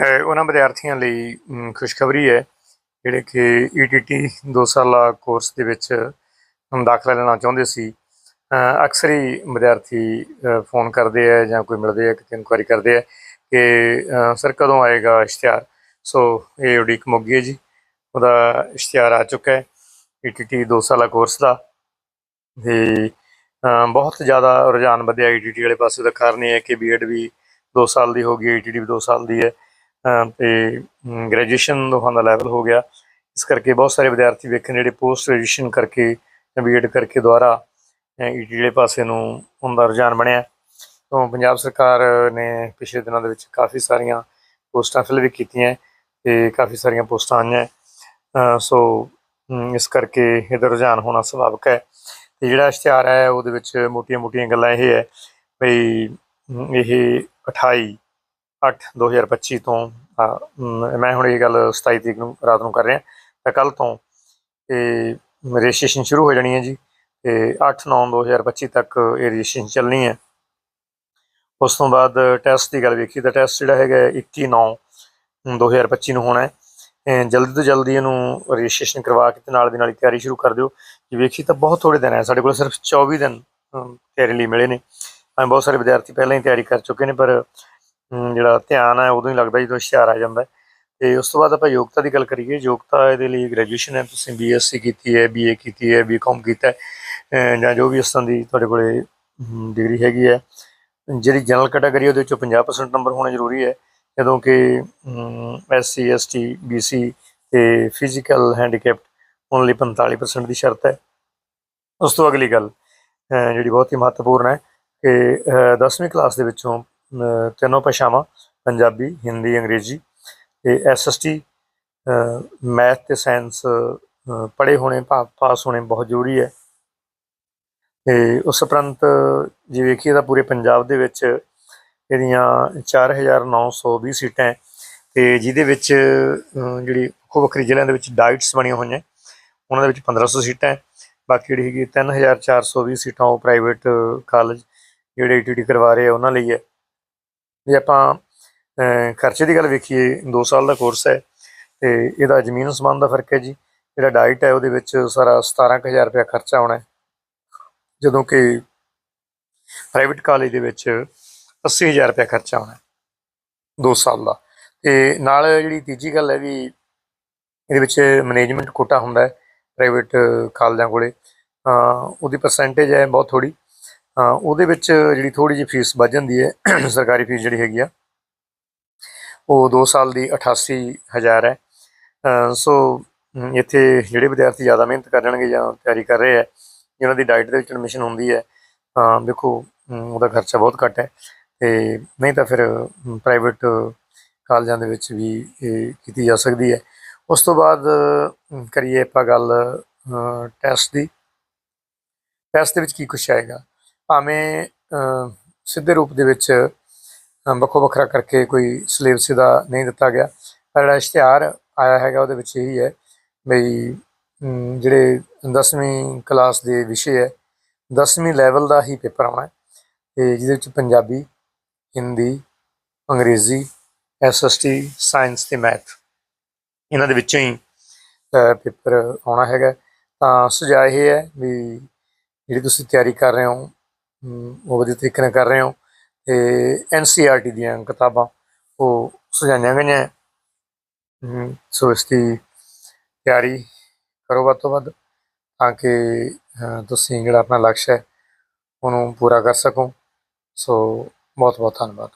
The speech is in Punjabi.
ਉਹਨਾਂ ਵਿਦਿਆਰਥੀਆਂ ਲਈ ਖੁਸ਼ਖਬਰੀ ਹੈ ਜਿਹੜੇ ਕਿ ਈਟੀਟੀ 2 ਸਾਲਾ ਕੋਰਸ ਦੇ ਵਿੱਚ ਦਾਖਲਾ ਲੈਣਾ ਚਾਹੁੰਦੇ ਸੀ। ਅਕਸਰ ਹੀ ਵਿਦਿਆਰਥੀ ਫੋਨ ਕਰਦੇ ਆ ਜਾਂ ਕੋਈ ਮਿਲਦੇ ਆ ਕਿ ਇਨਕੁਆਇਰੀ ਕਰਦੇ ਆ ਕਿ ਸਰ ਕਦੋਂ ਆਏਗਾ ਇਸ਼ਤਿਹਾਰ? ਸੋ ਇਹ ਉਡੀਕ ਮੁੱਕ ਗਈ ਹੈ ਜੀ। ਉਹਦਾ ਇਸ਼ਤਿਹਾਰ ਆ ਚੁੱਕਾ ਹੈ ਈਟੀਟੀ 2 ਸਾਲਾ ਕੋਰਸ ਦਾ। ਤੇ ਬਹੁਤ ਜ਼ਿਆਦਾ ਰੁਝਾਨ ਵਧਿਆ ਈਟੀਟੀ ਵਾਲੇ ਪਾਸੇ। ਦਾ ਕਾਰਨ ਇਹ ਹੈ ਕਿ ਬੀਐਡ ਵੀ 2 ਸਾਲ ਦੀ ਹੋ ਗਈ ਈਟੀਟੀ ਵੀ 2 ਸਾਲ ਦੀ ਹੈ। ਤੇ ਗ੍ਰੈਜੂਏਸ਼ਨ ਦੋਹਾਂ ਦਾ ਲੈਵਲ ਹੋ ਗਿਆ। ਇਸ ਕਰਕੇ ਬਹੁਤ ਸਾਰੇ ਵਿਦਿਆਰਥੀ ਵੇਖਣ ਜਿਹੜੇ ਪੋਸਟ ਗ੍ਰੈਜੂਏਸ਼ਨ ਕਰਕੇ ਜਾਂ ਬੀਐਡ ਕਰਕੇ ਦੁਬਾਰਾ ਈਟੀਟੀ ਵਾਲੇ ਪਾਸੇ ਨੂੰ ਹੁੰਦਾ ਰੁਝਾਨ ਬਣਿਆ। ਤੋਂ ਪੰਜਾਬ ਸਰਕਾਰ ਨੇ ਪਿਛਲੇ ਦਿਨਾਂ ਦੇ ਵਿੱਚ ਕਾਫੀ ਸਾਰੀਆਂ ਪੋਸਟਾਂ ਫਿਲ ਵੀ ਕੀਤੀਆਂ ਤੇ ਕਾਫੀ ਸਾਰੀਆਂ ਪੋਸਟਾਂ ਆਈਆਂ ਸੋ ਇਸ ਕਰਕੇ ਇਹਦਾ ਰੁਝਾਨ ਹੋਣਾ ਸੁਭਾਵਿਕ ਹੈ। ਤੇ ਜਿਹੜਾ ਇਸ਼ਤਿਹਾਰ ਹੈ, ਉਹਦੇ ਵਿੱਚ ਮੋਟੀਆਂ-ਮੋਟੀਆਂ ਗੱਲਾਂ ਇਹ ਹੈ ਵੀ ਇਹ 28 8 2025 ਤੋਂ ਅਹ, ਅਮ, ਮੈਂ ਹੁਣ ਇਹ ਗੱਲ 27 ਤਰੀਕ ਨੂੰ ਰਾਤ ਨੂੰ ਕਰ ਰਿਹਾ। ਤਾਂ ਕੱਲ ਤੋਂ ਇਹ ਰਜਿਸਟ੍ਰੇਸ਼ਨ ਸ਼ੁਰੂ ਹੋ ਜਾਣੀ ਹੈ ਜੀ ਤੇ 8 9 2025 ਤੱਕ ਇਹ ਰਜਿਸਟ੍ਰੇਸ਼ਨ ਚੱਲਣੀ ਹੈ। ਉਸ ਤੋਂ ਬਾਅਦ ਟੈਸਟ ਦੀ ਗੱਲ ਵੇਖੀ ਤਾਂ ਟੈਸਟ ਜਿਹੜਾ ਹੈਗਾ ਹੈ 21 9 2025 ਨੂੰ ਹੋਣਾ ਹੈ। ਜਲਦੀ ਤੋਂ ਜਲਦੀ ਇਹਨੂੰ ਰਜਿਸਟ੍ਰੇਸ਼ਨ ਕਰਵਾ ਕੇ ਤੇ ਨਾਲ ਦੀ ਨਾਲ ਹੀ ਤਿਆਰੀ ਸ਼ੁਰੂ ਕਰ ਦਿਓ। ਜੇ ਵੇਖੀ ਤਾਂ ਬਹੁਤ ਥੋੜੇ ਦਿਨ ਹੈ ਸਾਡੇ ਕੋਲ ਸਿਰਫ 24 ਦਿਨ ਤਿਆਰੀ ਲਈ ਮਿਲੇ ਨੇ। ਐਂ ਬਹੁਤ ਸਾਰੇ ਵਿਦਿਆਰਥੀ ਪਹਿਲਾਂ ਹੀ ਤਿਆਰੀ ਕਰ ਚੁੱਕੇ ਨੇ ਪਰ ਜਿਹੜਾ ਧਿਆਨ ਹੈ, ਉਦੋਂ ਹੀ ਲੱਗਦਾ ਜਦੋਂ ਹੁਸ਼ਿਆਰ ਆ ਜਾਂਦਾ ਹੈ। ਤੇ ਉਸ ਤੋਂ ਬਾਅਦ ਆਪਾਂ ਯੋਗਤਾ ਦੀ ਗੱਲ ਕਰੀਏ, ਯੋਗਤਾ ਇਹਦੇ ਲਈ ਗ੍ਰੈਜੂਏਸ਼ਨ ਹੈ। ਤੁਸੀਂ ਬੀਐਸਸੀ ਕੀਤੀ ਹੈ ਬੀਏ ਕੀਤੀ ਹੈ ਬੀਕਾਮ ਕੀਤਾ ਹੈ। ਜਾਂ ਜੋ ਵੀ ਇਸ ਤਰ੍ਹਾਂ ਦੀ ਤੁਹਾਡੇ ਕੋਲੇ ਡਿਗਰੀ ਹੈਗੀ ਹੈ। ਜਿਹੜੀ ਜਨਰਲ ਕੈਟਾਗਰੀ ਉਹਦੇ ਵਿੱਚੋਂ 50% ਨੰਬਰ ਹੋਣੇ ਜ਼ਰੂਰੀ ਹੈ। ਜਦੋਂ ਕਿ ਐਸਸੀ ਐਸਟੀ ਬੀਸੀ ਤੇ ਫਿਜ਼ੀਕਲ ਹੈਂਡੀਕੈਪਡ ਉਹਨਾਂ ਲਈ 45% ਦੀ ਸ਼ਰਤ ਹੈ। ਉਸ ਤੋਂ ਅਗਲੀ ਗੱਲ ਜਿਹੜੀ ਬਹੁਤ ਹੀ ਮਹੱਤਵਪੂਰਨ ਹੈ ਕਿ 10ਵੀਂ ਕਲਾਸ ਦੇ ਵਿੱਚੋਂ ਤਿੰਨੋਂ ਭਾਸ਼ਾਵਾਂ, ਪੰਜਾਬੀ, ਹਿੰਦੀ, ਅੰਗਰੇਜ਼ੀ, ਤੇ ਐਸਐਸਟੀ ਮੈਥ ਤੇ ਸਾਇੰਸ ਪੜ੍ਹੇ ਹੋਣੇ ਪਾਸ ਹੋਣੇ ਬਹੁਤ ਜ਼ਰੂਰੀ ਹੈ। ਤੇ ਉਸ ਉਪਰੰਤ ਜੇ ਵੇਖੀਏ ਤਾਂ ਪੂਰੇ ਪੰਜਾਬ ਦੇ ਵਿੱਚ ਇਹਦੀਆਂ 4920 ਸੀਟਾਂ ਹੈ। ਤੇ ਜਿਹਦੇ ਵਿੱਚ ਜਿਹੜੀ ਵੱਖੋ ਵੱਖਰੀ ਜ਼ਿਲ੍ਹਿਆਂ ਦੇ ਵਿੱਚ ਡਾਈਟਸ ਬਣੀਆਂ ਹੋਈਆਂ, ਉਹਨਾਂ ਦੇ ਵਿੱਚ 1500 ਸੀਟਾਂ ਹੈ। ਬਾਕੀ ਜਿਹੜੀ ਹੈਗੀ 3420 ਸੀਟਾਂ ਉਹ ਪ੍ਰਾਈਵੇਟ ਕਾਲਜ ਜਿਹੜੇ ਈਟੀਟੀ ਕਰਵਾ ਰਹੇ ਆ, ਉਹਨਾਂ ਲਈ ਹੈ। ਜੇ ਆਪਾਂ ਖਰਚੇ ਦੀ ਗੱਲ ਵੇਖੀਏ 2 ਸਾਲ ਦਾ ਕੋਰਸ ਹੈ ਤੇ ਇਹਦਾ ਜ਼ਮੀਨ ਸਮਾਨ ਦਾ ਫ਼ਰਕ ਹੈ ਜੀ। ਜਿਹੜਾ ਡਾਈਟ ਹੈ ਉਹਦੇ ਵਿੱਚ ਸਾਰਾ 17000 ਰੁਪਏ ਖਰਚਾ ਆਉਣਾ ਜਦੋਂ ਕਿ ਪ੍ਰਾਈਵੇਟ ਕਾਲਜ ਦੇ ਵਿੱਚ 80000 ਰੁਪਏ ਖਰਚਾ ਆਉਣਾ ਹੈ 2 ਸਾਲ ਦਾ। ਤੇ ਨਾਲ ਜਿਹੜੀ ਤੀਜੀ ਗੱਲ ਹੈ ਵੀ ਇਹਦੇ ਵਿੱਚ ਮੈਨੇਜਮੈਂਟ ਕੋਟਾ ਹੁੰਦਾ ਹੈ ਪ੍ਰਾਈਵੇਟ ਕਾਲਜਾਂ ਕੋਲੇ ਉਹਦੀ ਪਰਸੈਂਟੇਜ ਹੈ ਬਹੁਤ ਥੋੜੀ ਉਹਦੇ ਵਿੱਚ ਜਿਹੜੀ ਥੋੜੀ ਜਿਹੀ ਫੀਸ ਵੱਧ ਜਾਂਦੀ ਹੈ, ਸਰਕਾਰੀ ਫੀਸ ਜਿਹੜੀ ਹੈਗੀ ਆ, ਉਹ 2 ਸਾਲ ਦੀ 88000 ਹੈ। ਸੋ ਇੱਥੇ ਜਿਹੜੇ ਵਿਦਿਆਰਥੀ ਜ਼ਿਆਦਾ ਮਿਹਨਤ ਕਰਨਗੇ ਜਾਂ ਤਿਆਰੀ ਕਰ ਰਹੇ ਹੈ ਜਿਹਨਾਂ ਦੀ ਡਾਈਟ ਦੇ ਵਿੱਚ ਐਡਮਿਸ਼ਨ ਹੁੰਦੀ ਹੈ, ਤਾਂ ਦੇਖੋ ਉਹਦਾ ਖਰਚਾ ਬਹੁਤ ਘੱਟ ਹੈ ਤੇ ਨਹੀਂ ਤਾਂ ਫਿਰ ਪ੍ਰਾਈਵੇਟ ਕਾਲਜਾਂ ਦੇ ਵਿੱਚ ਵੀ ਇਹ ਕੀਤੀ ਜਾ ਸਕਦੀ ਹੈ। ਉਸ ਤੋਂ ਬਾਅਦ ਕਰੀਏ ਆਪਾਂ ਗੱਲ ਟੈਸਟ ਦੀ। ਟੈਸਟ ਦੇ ਵਿੱਚ ਕੀ ਕੁਛ ਆਏਗਾ? ਭਾਵੇਂ ਸਿੱਧੇ ਰੂਪ ਦੇ ਵਿੱਚ ਵੱਖੋ ਵੱਖਰਾ ਕਰਕੇ ਕੋਈ ਸਿਲੇਬਸ ਦਾ ਨਹੀਂ ਦਿੱਤਾ ਗਿਆ। ਪਰ ਜਿਹੜਾ ਇਸ਼ਤਿਹਾਰ ਆਇਆ ਹੈਗਾ, ਉਹਦੇ ਵਿੱਚ ਇਹੀ ਹੈ ਬਈ ਜਿਹੜੇ 10ਵੀਂ ਕਲਾਸ ਦੇ ਵਿਸ਼ੇ ਹੈ 10ਵੀਂ ਲੈਵਲ ਦਾ ਹੀ ਪੇਪਰ ਆਉਣਾ ਹੈ। ਤੇ ਜਿਹਦੇ ਵਿੱਚ ਪੰਜਾਬੀ, ਹਿੰਦੀ, ਅੰਗਰੇਜ਼ੀ ਐਸਐਸਟੀ ਸਾਇੰਸ ਤੇ ਮੈਥ, ਇਹਨਾਂ ਦੇ ਵਿੱਚੋਂ ਹੀ ਪੇਪਰ ਆਉਣਾ ਹੈਗਾ। ਤਾਂ ਸੁਝਾਅ ਇਹ ਹੈ ਵੀ ਜਿਹੜੀ ਤੁਸੀਂ ਤਿਆਰੀ ਕਰ ਰਹੇ ਹੋ ਉਹ ਵਧੀਆ ਤਰੀਕੇ ਨਾਲ ਕਰ ਰਹੇ ਹੋ। ਤੇ ਐਨਸੀਆਰਟੀ ਦੀਆਂ ਕਿਤਾਬਾਂ ਉਹ ਸੁਝਾਈਆਂ ਗਈਆਂ। ਸੋ ਇਸ ਦੀ ਤਿਆਰੀ ਕਰੋ ਵੱਧ ਤੋਂ ਵੱਧ ਤਾਂ ਕਿ ਤੁਸੀਂ ਜਿਹੜਾ ਆਪਣਾ ਲਕਸ਼ ਹੈ ਉਹਨੂੰ ਪੂਰਾ ਕਰ ਸਕੋ। ਸੋ ਬਹੁਤ ਬਹੁਤ ਧੰਨਵਾਦ।